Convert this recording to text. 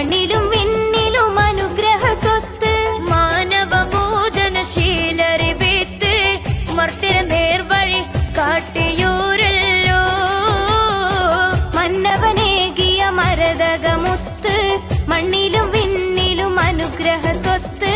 മണ്ണിലും വിണ്ണിലും അനുഗ്രഹ സ്വത്ത്. മാനവമോചനശീലറിവേത്ത് മർത്തിര നേർവഴി കാട്ടിയൂരല്ലോ. മന്നവനേകിയ മരതകമുത്ത് മണ്ണിലും വിണ്ണിലും അനുഗ്രഹ സ്വത്ത്.